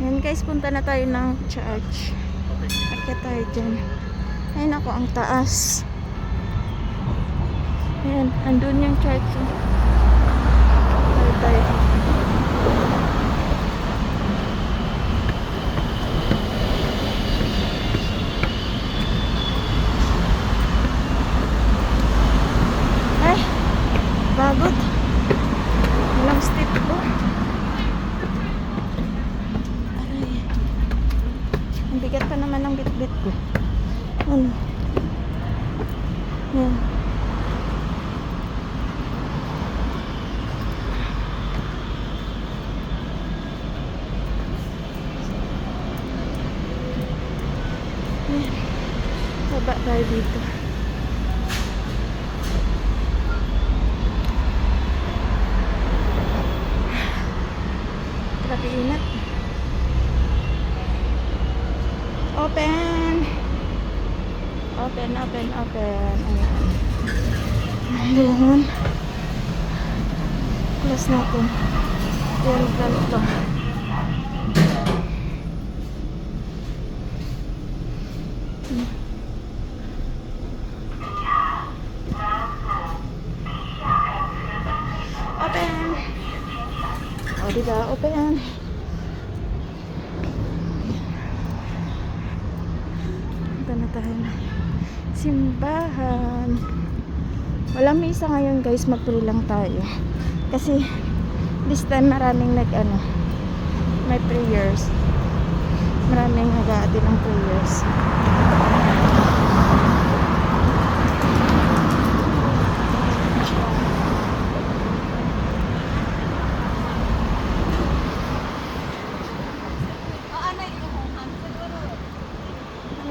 Yan guys, punta na tayo ng church. Akit tayo dyan. Ayun ako, ang taas. Ayan, andun yung church. Tayo tayo. Ang bigat pa naman ng bitbit ko. Ano? Yan. Baba tayo dito. Grabe inat. Open! Open, open, open. Ayan. Ayan. Close natin. Ayan, ganito. Open! O, diba? Open. Punta na tayo na simbahan. Walang misa ngayon guys, mag-pray lang tayo. Kasi this time maraming nag ano, may prayers. Maraming nag-aatin ng prayers.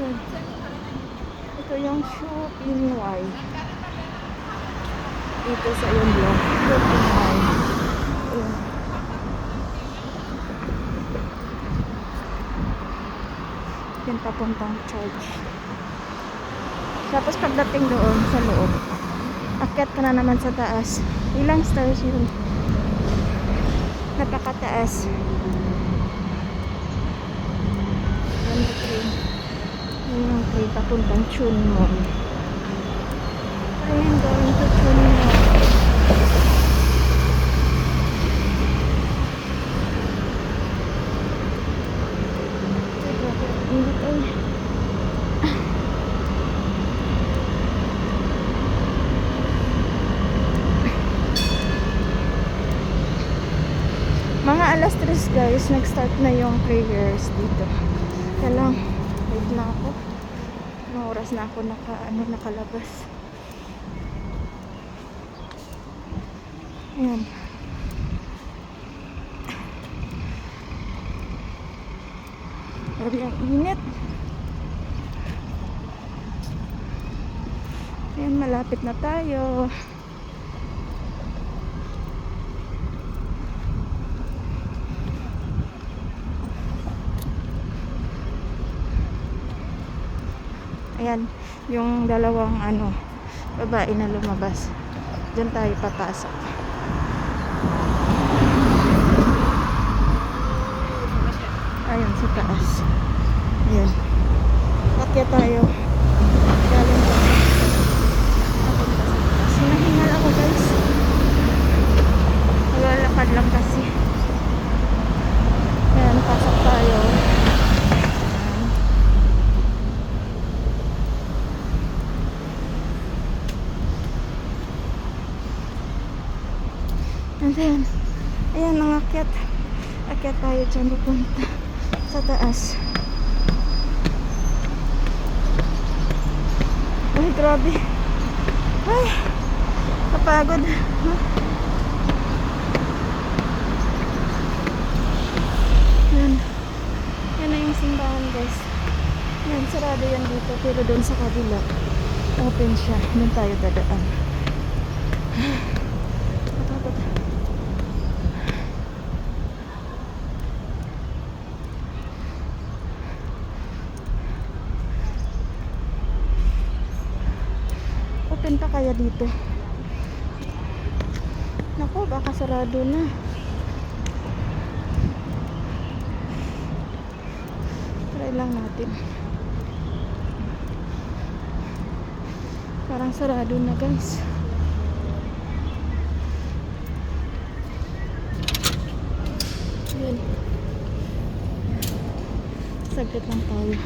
Ayun. Ito yung shopping Y. Dito sa yung blog. Shopping Y. Ayun. Yan papuntang church. Tapos pagdating doon sa loob, akyat ka na naman sa taas. Ilang stairs yun? Napakataas. Yan the train. Train papuntang Chunmon. Train going to Chunmon. Ay, ay. Mga alas 3 guys, nag-start na yung prayers dito. Kaya lang, wait na ako. Anong oras na ako naka, ano, nakalabas. Ayan. Grabe ang init. Ayan, malapit na tayo. Ayan, yung dalawang ano, babae na lumabas. Diyan tayo papasok. Ayun, sa taas. Ayan. Akya tayo. Galing pa. Papunta sa taas. Nahingal ako guys. Naglalakad lang kasi. Ayan, pasok tayo. Ayan. And then, ayan, ang akyat. Tayo dyan pupunta sa taas. Ay, grabe. Ay, kapagod. Yan. Yan na yung simbahan, guys. Yan, sarado yan dito. Pero doon sa kabila, open siya. Doon tayo dadaan. Kapagod. Open pa kaya dito? Naku, baka sarado na. Try lang natin. Parang sarado na guys. Yun. Saglit lang tayo.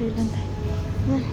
Pray lang tayo. Yan.